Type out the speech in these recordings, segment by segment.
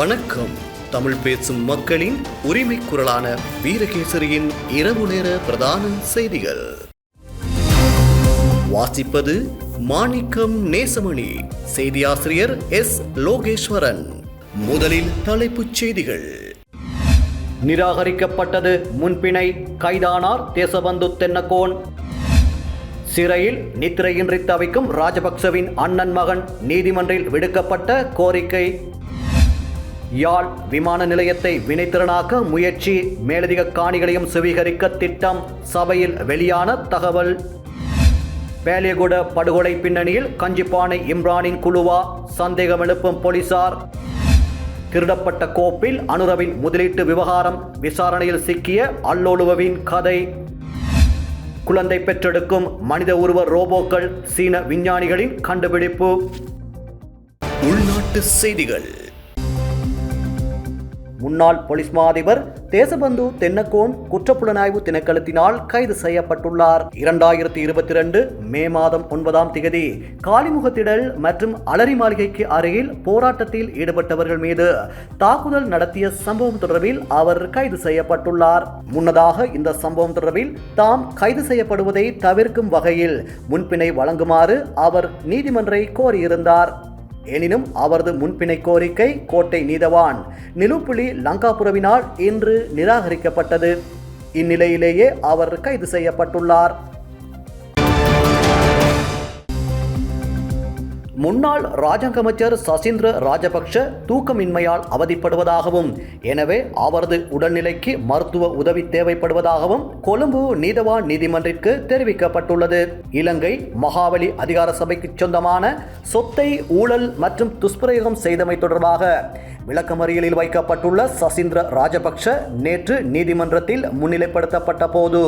வணக்கம். தமிழ் பேசும் மக்களின் உரிமை குரலான வீரகேசரியின் இரவு நேர பிரதான செய்திகள். வாசிப்பது மாணிக்கம் நேசமணி செய்தியாசிரியர் எஸ். லோகேஸ்வரன். முதலில் தலைப்புச் செய்திகள். நிராகரிக்கப்பட்டது முன்பிணை கைதானார் தேசபந்து தென்னகோன். சிறையில் நித்திரையின்றி தவிக்கும் ராஜபக்சவின் அண்ணன் மகன் நீதிமன்றில் விடுக்கப்பட்ட கோரிக்கை. யாழ் விமான நிலையத்தை வினைத்திறனாக்க முயற்சி மேலதிக காணிகளையும் சுவீகரிக்க திட்டம் சபையில் வெளியான தகவல். பேலியகுட படுகொலை பின்னணியில் கஞ்சிப்பானை இம்ரானின் குழுவா? சந்தேகம் எழுப்பும் போலீசார். திருடப்பட்ட கோப்பில் அனுரவின் முதலீட்டு விவகாரம் விசாரணையில் சிக்கிய அல்லோலுவவின் கதை. குழந்தை பெற்றெடுக்கும் மனித உருவ ரோபோக்கள் சீன விஞ்ஞானிகளின் கண்டுபிடிப்பு. உள்நாட்டு செய்திகள். முன்னாள் போலீஸ் மாதிபர் தேசபந்து தென்னக்கோன் குற்றப்புலனாய்வு திணைக்களத்தினால் கைது செய்யப்பட்டுள்ளார். இரண்டாயிரத்தி இருபத்தி ரெண்டு மே மாதம் ஒன்பதாம் திகதி காலிமுகத்திடல் மற்றும் அலரி மாளிகைக்கு அருகில் போராட்டத்தில் ஈடுபட்டவர்கள் மீது தாக்குதல் நடத்திய சம்பவம் தொடர்பில் அவர் கைது செய்யப்பட்டுள்ளார். முன்னதாக இந்த சம்பவம் தொடர்பில் தாம் கைது செய்யப்படுவதை தவிர்க்கும் வகையில் முன்பினை வழங்குமாறு அவர் நீதிமன்றை கோரியிருந்தார். எனினும் அவரது முன்பிணை கோரிக்கை கோட்டை நீதவான். நிலுப்புலி லங்காபுரவினால் இன்று நிராகரிக்கப்பட்டது. இந்நிலையிலேயே அவர் கைது செய்யப்பட்டுள்ளார். முன்னாள் ராஜாங்க அமைச்சர் சசீந்திர ராஜபக்ஷ தூக்கமின்மையால் அவதிப்படுவதாகவும் எனவே அவரது உடல்நிலைக்கு மருத்துவ உதவி தேவைப்படுவதாகவும் கொழும்பு நீதவான் நீதிமன்றிற்கு தெரிவிக்கப்பட்டுள்ளது. இலங்கை மகாவலி அதிகார சபைக்கு சொந்தமான சொத்தை ஊழல் மற்றும் துஷ்பிரயோகம் செய்தமை தொடர்பாக விளக்கமறியலில் வைக்கப்பட்டுள்ள சசீந்திர ராஜபக்ஷ நேற்று நீதிமன்றத்தில் முன்னிலைப்படுத்தப்பட்ட போது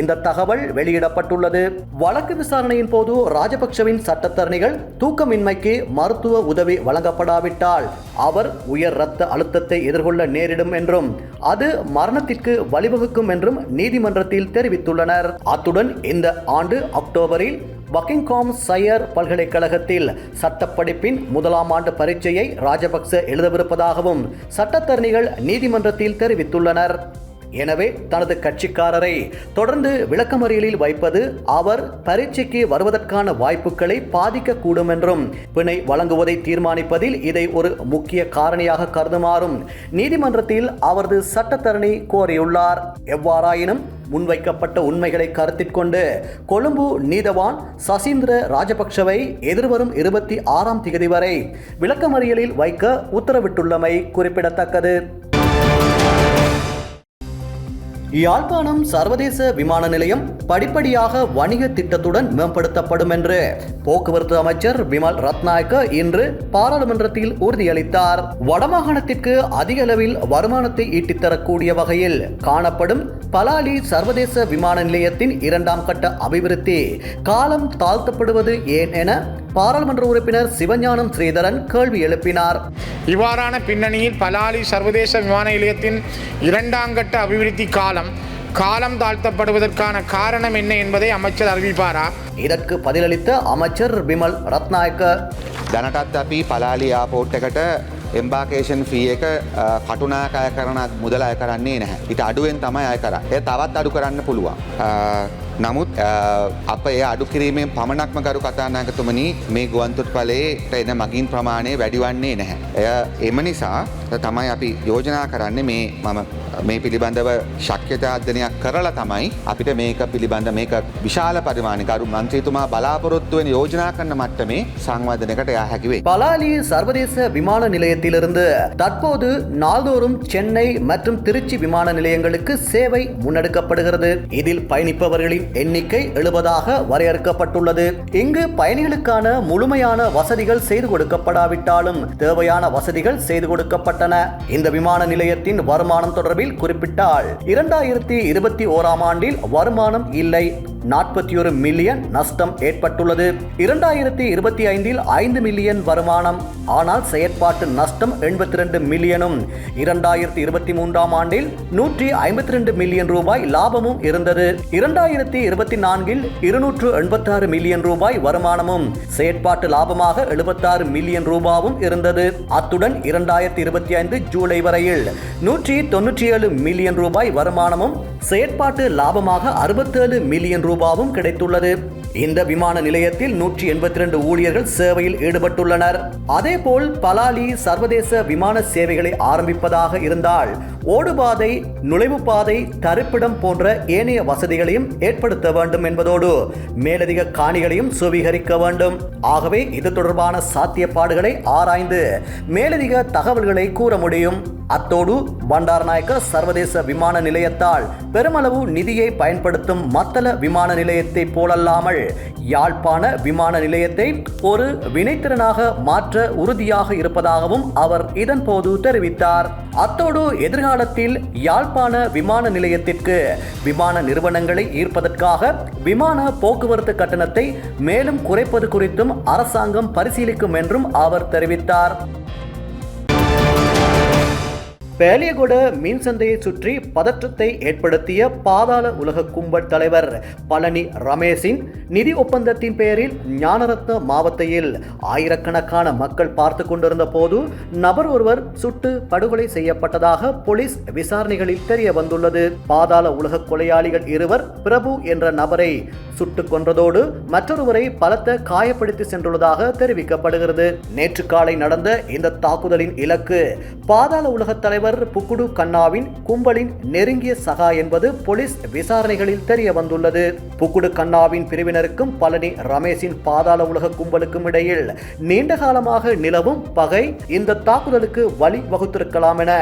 இந்த தகவல் வெளியிடப்பட்டுள்ளது. வழக்கு விசாரணையின் போது ராஜபக்ஷவின் சட்டத்தரணிகள் தூக்கமின்மைக்கு மருத்துவ உதவி வழங்கப்படாவிட்டால் அவர் உயர் இரத்த அழுத்தத்தை எதிர்கொள்ள நேரிடும் என்றும் அது மரணத்திற்கு வழிவகுக்கும் என்றும் நீதிமன்றத்தில் தெரிவித்துள்ளனர். அத்துடன் இந்த ஆண்டு அக்டோபரில் பக்கிங்காம் சயர் பல்கலைக்கழகத்தில் சட்டப்படிப்பின் முதலாம் ஆண்டு பரீட்சையை ராஜபக்ச எழுதவிருப்பதாகவும் சட்டத்தரணிகள் நீதிமன்றத்தில் தெரிவித்துள்ளனர். எனவே தனது கட்சிக்காரரை தொடர்ந்து விளக்கமறியலில் வைப்பது அவர் பரீட்சைக்கு வருவதற்கான வாய்ப்புகளை பாதிக்கக்கூடும் என்றும் பிணை வழங்குவதை தீர்மானிப்பதில் இதை ஒரு முக்கிய காரணியாக கருதுமாறும் நீதிமன்றத்தில் அவரது சட்டத்தரணி கோரியுள்ளார். எவ்வாறாயினும் முன்வைக்கப்பட்ட உண்மைகளை கருத்தில் கொண்டு கொழும்பு நீதவான் சசீந்திர ராஜபக்ஷவை எதிர்வரும் இருபத்தி ஆறாம் திகதி வரை விளக்கமறியலில் வைக்க உத்தரவிட்டுள்ளமை குறிப்பிடத்தக்கது. யாழ்ப்பாணம் சர்வதேச விமான நிலையம் படிப்படியாக வணிக திட்டத்துடன் மேம்படுத்தப்படும் என்று போக்குவரத்து அமைச்சர் விமல் ரத்நாயக்க இன்று பாராளுமன்றத்தில் உறுதியளித்தார். வடமாகாணத்திற்கு அதிக அளவில் வருமானத்தை ஈட்டித்தரக்கூடிய வகையில் காணப்படும் பலாலி சர்வதேச விமான நிலையத்தின் இரண்டாம் கட்ட அபிவிருத்தி காலம் தாழ்த்தப்படுவது ஏன் என பாராளுமன்ற உறுப்பினர் சிவஞானம் ஸ்ரீதரன் கேள்வி எழுப்பினார். இவ்வாறான பின்னணியில் பலாலி சர்வதேச விமான நிலையத்தின் இரண்டாம் கட்ட அபிவிருத்தி காலம் காலம் தாழ்த்தப்படுவதற்கான காரணம் என்ன என்பதை அமைச்சர் அறிவிப்பாரா இதற்கு பதிலளித்த அமைச்சர் பிமல் ரத்நாயக்க දැනටත් අපි පලාලි ආපෝට් එකට එම්බාකේෂන් ෆී එක අ, කටුනාකය කරනත් මුදල අය කරන්නේ නැහැ. ඉට අඩුවෙන් තමයි අය කර. එය තවත් අඩු කරන්න පුළුවන්. අ, නමුත් අ, අප ඒ අඩු කිරීමෙන් පමණක්ම කරු කතානායකතුමනි මේ ගුවන්තුත් පලේට එන මගින් ප්‍රමාණය වැඩිවන්නේ නැහැ. එය එම නිසා තමයි අපි යෝජනා කරන්න මේ මම මේ පිළිබඳව ශක්්‍යතාර්ධනයක් කරලා තමයි අපිට මේක පිළිබඳ මේක විශාල පරිමාණිකරු මන්ත්‍රීතුමා බලාපොරොත්තුවෙන් යෝජනා කරන්න මට්ටමේ සංවර්ධනකට යා හැකිවේ. பலாலி சர்வதேச விமான நிலையத்திலிருந்து தற்போது நாள்தோறும் சென்னை மற்றும் திருச்சி விமான நிலையங்களுக்கு சேவை முன்னெடுக்கப்படுகிறது இதில் பயணிப்பவர்களின் எண்ணிக்கை எழுபதாக வரையறுக்கப்பட்டுள்ளது. இங்கு பயணிகளுக்கான முழுமையான வசதிகள் செய்து கொடுக்கப்படாவிட்டாலும் தேவையான வசதிகள் செய்து கொடுக்கப்பட்டன. இந்த விமான நிலையத்தின் வருமானம் தொடர்பில் குறிப்பிட்டால் இரண்டாயிரத்தி இருபத்தி ஓராம் ஆண்டில் வருமானம் இல்லை. நாற்பத்தி ஒரு மில்லியன் நஷ்டம் ஏற்பட்டுள்ளது. இரண்டாயிரத்தி இருபத்தி ஐந்தில் ஐந்து மில்லியன் வருமானம் ஆனால் செயற்பாட்டு நஷ்டம் எண்பத்தி ரெண்டு மில்லியனும். இரண்டாயிரத்தி இருபத்தி மூன்றாம் ஆண்டில் நூற்றி ஐம்பத்தி ரெண்டு மில்லியன் ரூபாய் லாபமும் இருந்தது. இரண்டாயிரத்தி இருபத்தி நான்கில் இருநூற்று எண்பத்தாறு மில்லியன் ரூபாய் வருமானமும் செயற்பாட்டு லாபமாக எழுபத்தாறு மில்லியன் ரூபாவும் இருந்தது. அத்துடன் இரண்டாயிரத்தி இருபத்தி ஐந்து ஜூலை வரையில் நூற்றி தொன்னூற்றி ஏழு மில்லியன் ரூபாய் வருமானமும் செயற்பாட்டு லாபமாக அறுபத்தேழு மில்லியன் ரூபாவும் கிடைத்துள்ளது. இந்த விமான நிலையத்தில் நூற்றி எண்பத்தி ரெண்டு ஊழியர்கள் சேவையில் ஈடுபட்டுள்ளனர். அதேபோல் பலாலி சர்வதேச விமான சேவைகளை ஆரம்பிப்பதாக இருந்தால் ஓடுபாதை நுழைவுப்பாதை தரிப்பிடம் போன்ற ஏனைய வசதிகளையும் ஏற்படுத்த வேண்டும் என்பதோடு மேலதிக காணிகளையும் சுவீகரிக்க வேண்டும். ஆகவே இது தொடர்பான சாத்தியப்பாடுகளை ஆராய்ந்து மேலதிக தகவல்களை கூற முடியும். அத்தோடு பண்டாரநாயக்க சர்வதேச விமான நிலையத்தால் பெருமளவு நிதியை பயன்படுத்தும் மத்தள விமான நிலையத்தை போலல்லாமல் யாழ்ப்பாண விமான நிலையத்தை ஒரு வினைத்திறனாக மாற்ற உறுதியாக இருப்பதாகவும் அவர் இதன்போது தெரிவித்தார். அத்தோடு எதிர்காலத்தில் யாழ்ப்பாண விமான நிலையத்திற்கு விமான நிறுவனங்களை ஈர்ப்பதற்காக விமான போக்குவரத்து கட்டணத்தை மேலும் குறைப்பது குறித்தும் அரசாங்கம் பரிசீலிக்கும் என்றும் அவர் தெரிவித்தார். பேலியகுட மீன் சந்தையை சுற்றி பதற்றத்தை ஏற்படுத்திய பாதாள உலக கும்பல் தலைவர் பழனி ரமேஷின் நிதி ஒப்பந்தத்தின் பெயரில் ஞானரத்ன மாவட்டத்தில் ஆயிரக்கணக்கான மக்கள் பார்த்து கொண்டிருந்த போது நபர் ஒருவர் சுட்டு படுகொலை செய்யப்பட்டதாக போலீஸ் விசாரணைகளில் தெரிய வந்துள்ளது. பாதாள உலக கொலையாளிகள் இருவர் பிரபு என்ற நபரை சுட்டுக் கொன்றதோடு மற்றொருவரை பலத்த காயப்படுத்தி சென்றுள்ளதாக தெரிவிக்கப்படுகிறது. நேற்று காலை நடந்த இந்த தாக்குதலின் இலக்கு பாதாள உலக தலைவர் புக்குடு கண்ணாவின் கும்பலின் நெருங்கிய சகா என்பது போலீஸ் விசாரணைகளில் தெரிய வந்துள்ளது. புக்குடு கண்ணாவின் பிரிவினருக்கும் பழனி ரமேஷின் பாதாள உலக கும்பலுக்கும் இடையில் நீண்ட காலமாக நிலவும் பகை இந்த தாக்குதலுக்கு வழி வகுத்திருக்கலாம் என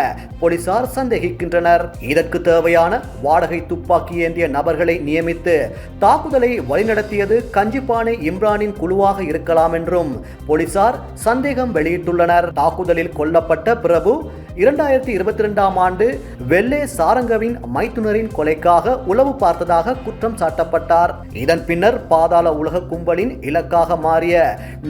போலீசார் சந்தேகிக்கின்றனர். இதற்கு தேவையான வாடகை துப்பாக்கி ஏந்திய நபர்களை நியமித்து தாக்குதலை வழிநடத்தியது கஞ்சிப்பானை இம்ரானின் குழுவாக இருக்கலாம் என்றும் போலீசார் சந்தேகம் வெளியிட்டுள்ளனர். தாக்குதலில் கொல்லப்பட்ட பிரபு இரண்டாயிரத்தி இருபத்தி ரெண்டாம் ஆண்டு வெள்ளே சாரங்கவின் மைத்துனரின் கொலைக்காக உளவு பார்த்ததாக குற்றம் சாட்டப்பட்டார். இதன் பின்னர் பாதாள உலக கும்பலின் இலக்காக மாறிய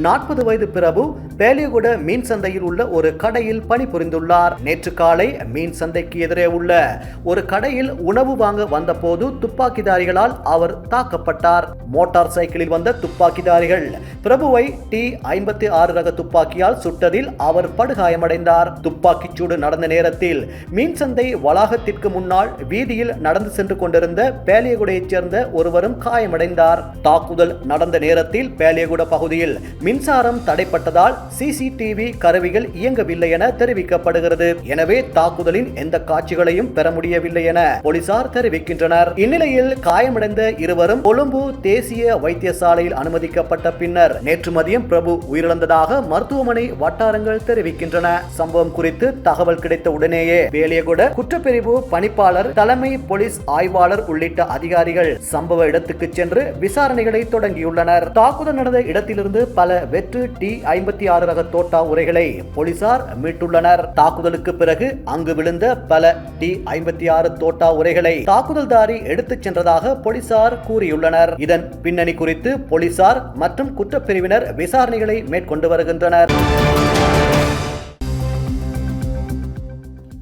நாற்பது வயது பிரபு பேலியகுட மீன் சந்தையில் உள்ள ஒரு கடையில் பணிபுரிந்துள்ளார். நேற்று காலை மீன் சந்தைக்கு எதிரே உள்ள ஒரு கடையில் உணவு வாங்க வந்தபோது துப்பாக்கிதாரிகளால் அவர் தாக்கப்பட்டார். மோட்டார் சைக்கிளில் வந்த துப்பாக்கிதாரிகள் பிரபுவை டி ஐம்பத்தி ஆறு ரக துப்பாக்கியால் சுட்டதில் அவர் படுகாயமடைந்தார். துப்பாக்கிச் ஒன்று நடந்த நேரத்தில் மீன் சந்தை வளாகத்திற்கு முன்னால் வீதியில் நடந்து சென்று கொண்டிருந்த பேலியகுடையைச் சேர்ந்த ஒருவரும் காயமடைந்தார். தாக்குதல் நடந்த நேரத்தில் பேலியகுட பகுதியில் மின்சாரம் தடைப்பட்டதால் சிசிடிவி கருவிகள் இயங்கவில்லை என தெரிவிக்கப்படுகிறது. எனவே தாக்குதலின் எந்த காட்சிகளையும் பெற முடியவில்லை என போலீசார் தெரிவிக்கின்றனர். இந்நிலையில் காயமடைந்த இருவரும் கொழும்பு தேசிய வைத்தியசாலையில் அனுமதிக்கப்பட்ட பின்னர் நேற்று மதியம் பிரபு உயிரிழந்ததாக மருத்துவமனை வட்டாரங்கள் தெரிவிக்கின்றன. சம்பவம் குறித்து தகவல் கிடைத்த உடனேயே வேலியகுட குற்றப்பிரிவு பணிப்பாளர் தலைமை போலீஸ் ஆய்வாளர் உள்ளிட்ட அதிகாரிகள் சம்பவ இடத்துக்கு சென்று விசாரணைகளை தொடங்கியுள்ளனர். தாக்குதல் நடந்த இடத்திலிருந்து பல வெற்று டி ஐம்பத்தி ஆறு ரக தோட்டா உரைகளை போலீசார் மீட்டுள்ளனர். தாக்குதலுக்கு பிறகு அங்கு விழுந்த பல டி ஐம்பத்தி ஆறு தோட்டா உரைகளை தாக்குதல்தாரி எடுத்துச் சென்றதாக போலீசார் கூறியுள்ளனர். இதன் பின்னணி குறித்து போலீசார் மற்றும் குற்றப்பிரிவினர் விசாரணைகளை மேற்கொண்டு வருகின்றனர்.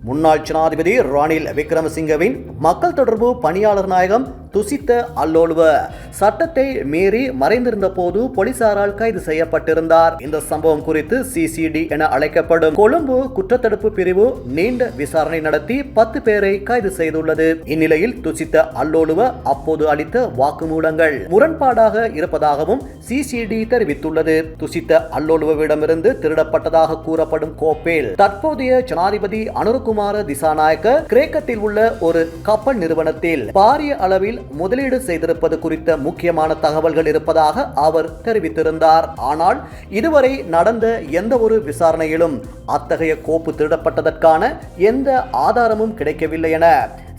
முன்னாள் ஜனாதிபதி ரணில் விக்ரமசிங்கவின் மக்கள் தொடர்பு பணியாளர் நாயகம் துசித்த அல்லோலுவ. சட்டத்தை மீறி மறைந்திருந்த போது போலீசாரால் கைது செய்யப்பட்டிருந்தார். இந்த சம்பவம் குறித்து சிசிடி என அழைக்கப்படும் கொழும்பு குற்றத்தடுப்பு பிரிவு நீண்ட விசாரணை நடத்தி பத்து பேரை கைது செய்துள்ளது. இந்நிலையில் துசித்த அல்லோலுவ அப்போது அளித்த வாக்குமூலங்கள் முரண்பாடாக இருப்பதாகவும் சிசிடி தெரிவித்துள்ளது. துசித்த அல்லோலுவவிடமிருந்து திருடப்பட்டதாக கூறப்படும் கோப்பேல் தற்போதைய ஜனாதிபதி அனுருகுமார திசாநாயக்க கிரேக்கத்தில் உள்ள ஒரு கப்பல் நிறுவனத்தில் பாரிய அளவில் முதலீடு செய்திருப்பது குறித்த முக்கியமான தகவல்கள் இருப்பதாக அவர் தெரிவித்திருந்தார். ஆனால் இதுவரை நடந்த எந்த ஒரு விசாரணையிலும் அத்தகைய கோப்பு திருடப்பட்டதற்கான எந்த ஆதாரமும் கிடைக்கவில்லை என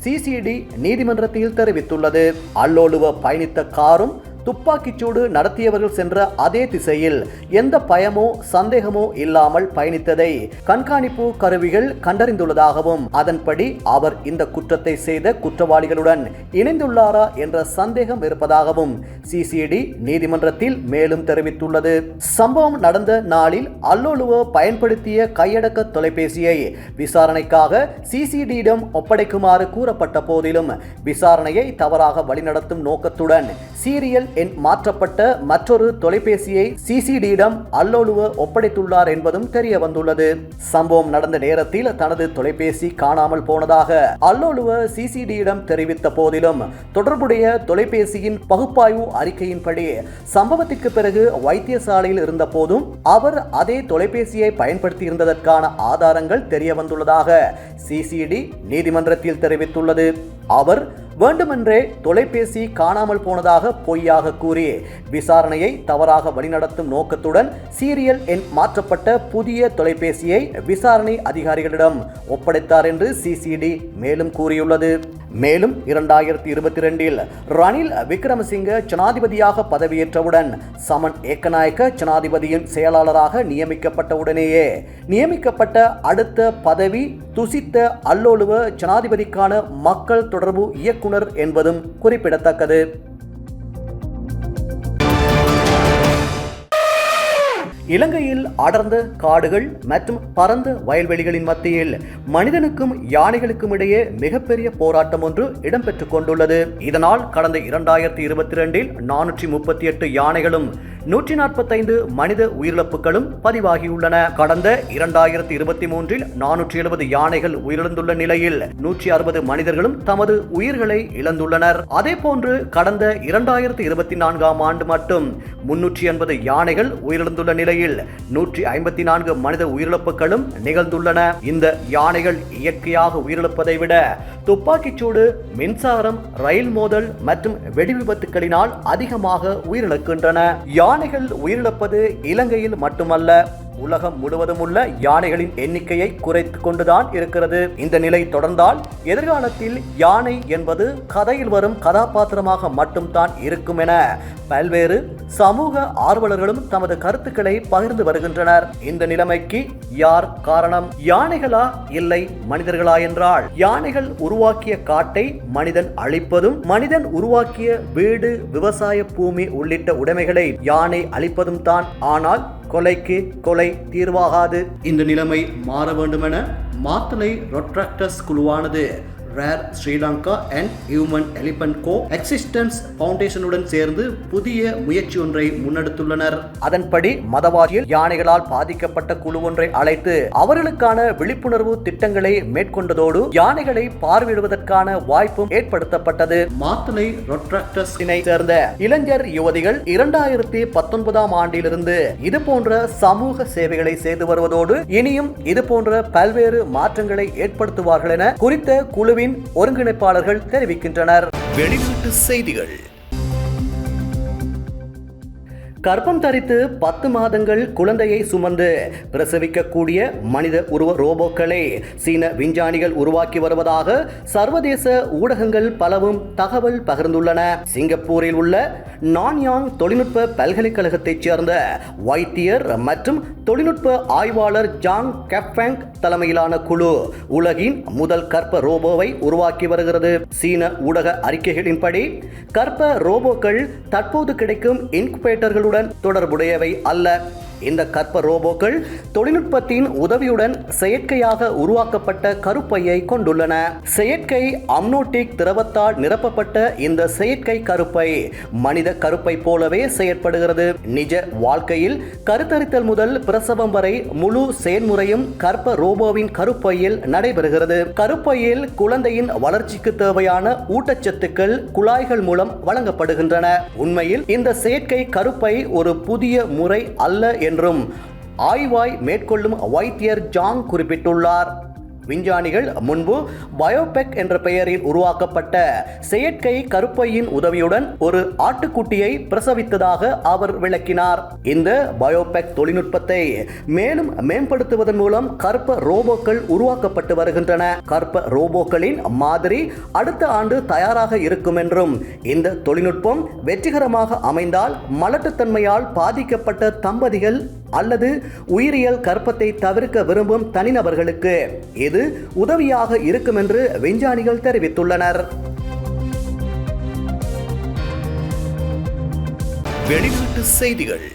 சிசிடி நீதிமன்றத்தில் தெரிவித்துள்ளது. அல்லோலுவ பயணித்த காரும் துப்பாக்கிச்சூடு நடத்தியவர்கள் சென்ற அதே திசையில் எந்த பயமோ சந்தேகமோ இல்லாமல் பயணித்ததை கண்காணிப்பு கருவிகள் கண்டறிந்துள்ளதாகவும் அதன்படி அவர் இந்த குற்றத்தை செய்த குற்றவாளிகளுடன் இணைந்துள்ளாரா என்ற சந்தேகம் இருப்பதாகவும் சிசிடி நீதிமன்றத்தில் மேலும் தெரிவித்துள்ளது. சம்பவம் நடந்த நாளில் அல்லோலுவோ பயன்படுத்திய கையடக்க தொலைபேசியை விசாரணைக்காக சிசிடியிடம் ஒப்படைக்குமாறு கூறப்பட்ட போதிலும் விசாரணையை தவறாக வழிநடத்தும் நோக்கத்துடன் சீரியல் எண் மாற்றப்பட்ட மற்றொரு தொலைபேசியை சிசிடியிடம் அல்லோலுவ ஒப்படைத்துள்ளார் என்பதும் தெரிய வந்துள்ளது. சம்பவம் நடந்த நேரத்தில் தனது தொலைபேசி காணாமல் போனதாக அல்லோலுவ சிசிடியிடம் தெரிவித்த போதிலும் தொடர்புடைய தொலைபேசியின் பகுப்பாய்வு அறிக்கையின்படி சம்பவத்திற்கு பிறகு வைத்தியசாலையில் இருந்த போதும் அவர் அதே தொலைபேசியை பயன்படுத்தி இருந்ததற்கான ஆதாரங்கள் தெரிய வந்துள்ளதாக சிசிடி நீதிமன்றத்தில் தெரிவித்துள்ளது. அவர் வேண்டுமென்றே தொலைபேசி காணாமல் போனதாக பொய்யாக கூறி விசாரணையை தவறாக வழிநடத்தும் நோக்கத்துடன் சீரியல் எண் மாற்றப்பட்ட புதிய தொலைபேசியை விசாரணை அதிகாரிகளிடம் ஒப்படைத்தார் என்று சிசிடி மேலும் கூறியுள்ளது. மேலும் இரண்டாயிரத்தி இருபத்தி ரெண்டில் ரணில் விக்ரமசிங்க ஜனாதிபதியாக பதவியேற்றவுடன் சமன் ஏக்கநாயக்க ஜனாதிபதியின் செயலாளராக நியமிக்கப்பட்டவுடனேயே நியமிக்கப்பட்ட அடுத்த பதவி துசித்த அல்லோலுவ ஜனாதிபதிக்கான மக்கள் தொடர்பு இயக்குனர் என்பதும் குறிப்பிடத்தக்கது. இலங்கையில் அடர்ந்த காடுகள் மற்றும் பரந்த வயல்வெளிகளின் மத்தியில் மனிதனுக்கும் யானைகளுக்கும் இடையே மிகப்பெரிய போராட்டம் ஒன்று இடம்பெற்றுக் கொண்டுள்ளது. இதனால் கடந்த இரண்டாயிரத்தி இருபத்தி ரெண்டில் நானூற்றி முப்பத்தி எட்டு யானைகளும் நூற்றி நாற்பத்தைந்து மனித உயிரிழப்புகளும் பதிவாகியுள்ளன. கடந்த இரண்டாயிரத்தி இருபத்தி மூன்றில் நானூற்றி எழுபது யானைகள் உயிரிழந்துள்ள நிலையில் நூற்றி அறுபது மனிதர்களும் தமது உயிர்களை இழந்துள்ளனர். அதே போன்று கடந்த இரண்டாயிரத்தி இருபத்தி நான்காம் ஆண்டு மட்டும் முன்னூற்றி எண்பது யானைகள் உயிரிழந்துள்ள நிலை நிலையில் நூற்றி ஐம்பத்தி நான்கு மனித உயிரிழப்புகளும் நிகழ்ந்துள்ளன. இந்த யானைகள் இயற்கையாக உயிரிழப்பதை விட துப்பாக்கிச்சூடு மின்சாரம் ரயில் மோதல் மற்றும் வெடி விபத்துகளினால் அதிகமாக உயிரிழக்கின்றன. யானைகள் உயிரிழப்பது இலங்கையில் மட்டுமல்ல உலகம் முழுவதும் உள்ள யானைகளின் எண்ணிக்கையை குறைத்து கொண்டுதான் இருக்கிறது. இந்த நிலை தொடர்ந்தால் எதிர்காலத்தில் யானை என்பது கதையில் வரும் கதாபாத்திரமாக மட்டும்தான் இருக்கும் என பல்வேறு சமூக ஆர்வலர்களும் தமது கருத்துக்களை பகிர்ந்து வருகின்றனர். இந்த நிலைமைக்கு யார் காரணம்? யானைகளா இல்லை மனிதர்களா என்றால் யானைகள் உருவாக்கிய காட்டை மனிதன் அழிப்பதும் மனிதன் உருவாக்கிய வீடு விவசாய பூமி உள்ளிட்ட உடைமைகளை யானை அழிப்பதும் தான். ஆனால் கொலைக்கு கொலை தீர்வாகாது. இந்த நிலைமை மாற வேண்டுமென மாத்தலை ரொட்ராக்டர்ஸ் குழுவானது rare Sri Lanka and human elephant coexistence பவுண்டேஷனுடன் சேர்ந்து புதிய முயற்சி ஒன்றை முன்னெடுத்துள்ளனர். அதன்படி மதவாதியில் யானைகளால் பாதிக்கப்பட்ட குழு ஒன்றை அழைத்து அவர்களுக்கான விழிப்புணர்வு திட்டங்களை மேற்கொண்டதோடு யானைகளை பார்வையிடுவதற்கான வாய்ப்பும் ஏற்படுத்தப்பட்டது. மாத்தலை ரொட்ராக்டர்ஸினை சேர்ந்த இளைஞர் யுவதிகள் இரண்டாயிரத்தி பத்தொன்பதாம் ஆண்டிலிருந்து இது போன்ற சமூக சேவைகளை செய்து வருவதோடு இனியும் இது போன்ற பல்வேறு மாற்றங்களை ஏற்படுத்துவார்கள் என குறித்த குழுவின் ஒருங்கிணைப்பாளர்கள் தெரிவிக்கின்றனர். வெளிநாட்டு செய்திகள். கர்ப்பம் தரித்து பத்து மாதங்கள் குழந்தையை சுமந்து பிரசவிக்கக்கூடிய மனித உருவ ரோபோக்களை சீன விஞ்ஞானிகள் உருவாக்கி வருவதாக சர்வதேச ஊடகங்கள் பலவும் தகவல் பகிர்ந்துள்ளன. சிங்கப்பூரில் உள்ள நான்யாங் தொழில்நுட்ப பல்கலைக்கழகத்தைச் சேர்ந்த வைத்தியர் மற்றும் தொழில்நுட்ப ஆய்வாளர் ஜாங் கெஃபேங் தலைமையிலான குழு உலகின் முதல் கற்ப ரோபோவை உருவாக்கி வருகிறது. சீன ஊடக அறிக்கைகளின்படி கற்ப ரோபோக்கள் தற்போது கிடைக்கும் இன்குபேட்டர்களுடன் தொடர்புடையவை அல்ல. இந்த கற்ப ரோபோக்கள் தொழில்நுட்பத்தின் உதவியுடன் செயற்கையாக உருவாக்கப்பட்ட கருப்பையை கொண்டுள்ளன. செயற்கை அம்னோட்டிக் திரவத்தால் நிரப்பப்பட்ட இந்த செயற்கை கருப்பை மனித கருப்பை போலவே செயற்படுகிறது. நிஜ வாழ்க்கையில் கருத்தரித்தல் முதல் பிரசவம் வரை முழு செயல்முறையும் கற்ப ரோபோவின் கருப்பையில் நடைபெறுகிறது. கருப்பையில் குழந்தையின் வளர்ச்சிக்கு தேவையான ஊட்டச்சத்துக்கள் குழாய்கள் மூலம் வழங்கப்படுகின்றன. உண்மையில் இந்த செயற்கை கருப்பை ஒரு புதிய முறை அல்ல என்றும் ஆய்வாய் மேற்கொள்ளும் வைத்தியர் ஜாங் குறிப்பிட்டுள்ளார். விஞ்ஞானிகள் முன்பு பயோபெக் என்ற பெயரில் உருவாக்கப்பட்ட செயற்கை கருப்பையின் உதவியுடன் ஒரு ஆட்டுக்குட்டியை பிரசவித்ததாக அவர் விளக்கினார். இந்த பயோபெக் தொழில்நுட்பத்தை மேலும் மேம்படுத்துவதன் மூலம் கற்ப ரோபோக்கள் உருவாக்கப்பட்டு வருகின்றன. கற்ப ரோபோக்களின் மாதிரி அடுத்த ஆண்டு தயாராக இருக்கும் என்றும் இந்த தொழில்நுட்பம் வெற்றிகரமாக அமைந்தால் மலட்டுத்தன்மையால் பாதிக்கப்பட்ட தம்பதிகள் அல்லது உயிரியல் கற்பத்தை தவிர்க்க விரும்பும் தனிநபர்களுக்கு இது உதவியாக இருக்கும் என்று விஞ்ஞானிகள் தெரிவித்துள்ளனர். வெளிநாட்டு செய்திகள்.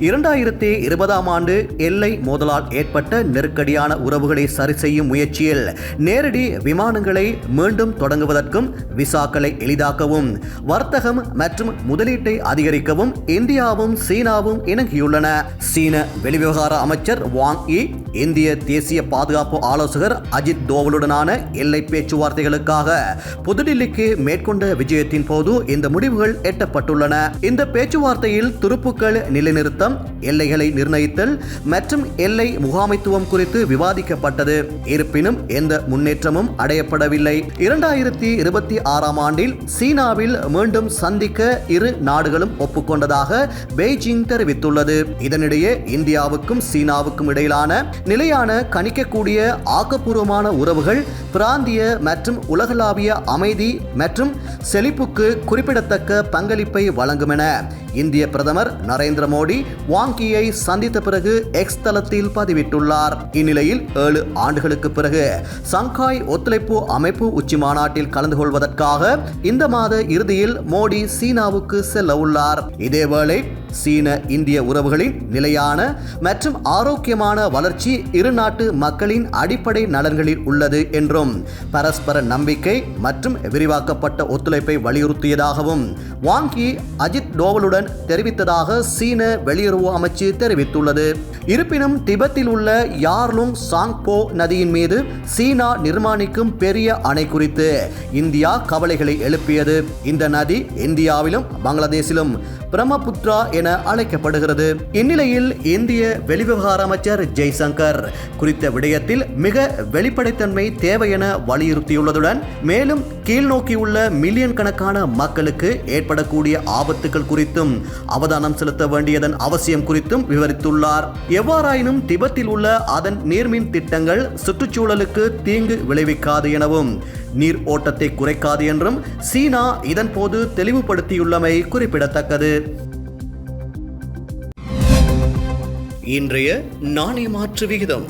இரண்டாயிரத்தி இருபதாம் ஆண்டு எல்லை மோதலால் ஏற்பட்ட நெருக்கடியான உறவுகளை சரி செய்யும் முயற்சியில் நேரடி விமானங்களை மீண்டும் தொடங்குவதற்கும் விசாக்களை எளிதாக்கவும் வர்த்தகம் மற்றும் முதலீட்டை அதிகரிக்கவும் இந்தியாவும் சீனாவும் இணங்கியுள்ளன. சீன வெளிவிவகார அமைச்சர் வாங் இ இந்திய தேசிய பாதுகாப்பு ஆலோசகர் அஜித் தோவலுடனான எல்லை பேச்சுவார்த்தைகளுக்காக புதுடில்லிக்கு மேற்கொண்ட விஜயத்தின் போது இந்த முடிவுகள் எட்டப்பட்டுள்ளன. இந்த பேச்சுவார்த்தையில் துருப்புக்கள் விவாதம் எல்லைகளை நிர்ணயித்தல் மற்றும் எல்லை முகாமைத்துவம் குறித்து விவாதிக்கப்பட்டது. இருப்பினும் எந்த முன்னேற்றமும் அடையப்படவில்லை. இரண்டாயிரத்தி இருபத்தி ஆறாம் ஆண்டில் சீனாவில் மீண்டும் சந்திக்க இரு நாடுகளும் ஒப்புக்கொண்டதாக பெய்ஜிங் தெரிவித்துள்ளது. இதனிடையே இந்தியாவுக்கும் சீனாவுக்கும் இடையிலான நிலையான கணிக்கக்கூடிய ஆக்கப்பூர்வமான உறவுகள் பிராந்திய மற்றும் உலகளாவிய அமைதி மற்றும் செழிப்புக்கு குறிப்பிடத்தக்க பங்களிப்பை வழங்கும் என இந்திய பிரதமர் நரேந்திர மோடி வாங்கியை சந்தித்த பிறகு எக்ஸ் தளத்தில் பதிவிட்டுள்ளார். இந்நிலையில் ஏழு ஆண்டுகளுக்கு பிறகு சங்காய் ஒத்துழைப்பு அமைப்பு உச்சி மாநாட்டில் கலந்து கொள்வதற்காக இந்த மாத இறுதியில் மோடி சீனாவுக்கு செல்ல உள்ளார். இதேவேளை சீன இந்திய உறவுகளின் நிலையான மற்றும் ஆரோக்கியமான வளர்ச்சி இரு நாட்டு மக்களின் அடிப்படை நலன்களில் உள்ளது என்றும் பரஸ்பர நம்பிக்கை மற்றும் விரிவாக்கப்பட்ட ஒத்துழைப்பை வலியுறுத்தியதாகவும் வாங்கி அஜித் டோவலுடன் தெரிவித்ததாக சீன வெளியுறவு அமைச்சு தெரிவித்துள்ளது. இருப்பினும் திபெத்தில் உள்ள யார்லுங் சாங்போ நதியின் மீது சீனா நிர்மாணிக்கும் பெரிய அணை குறித்து இந்தியா கவலைகளை எழுப்பியது. இந்த நதி இந்தியாவிலும் பங்களாதேசிலும் பிரம்மபுத்ரா என அழைக்கப்படுகிறது. இந்நிலையில் இந்திய வெளிவிவகார அமைச்சர் ஜெய்சங்கர் குறித்த விடயத்தில் மிக வெளிப்படைத்தன்மை தேவை என வலியுறுத்தியுள்ளதுடன் மேலும் கீழ்நோக்கியுள்ள மில்லியன் கணக்கான மக்களுக்கு ஏற்படக்கூடிய ஆபத்துகள் குறித்தும் அவதானம் செலுத்த வேண்டியதன் அவசியம் குறித்தும் விவரித்துள்ளார். எவ்வாறாயினும் திபெத்தில் உள்ள அதன் நீர்மின் திட்டங்கள் சுற்றுச்சூழலுக்கு தீங்கு விளைவிக்காது எனவும் நீர் ஓட்டத்தை குறைக்காது என்றும் சீனா இதன் போது தெளிவுபடுத்தியுள்ளமை குறிப்பிடத்தக்கது. இன்றைய நாணய மாற்று விகிதம்.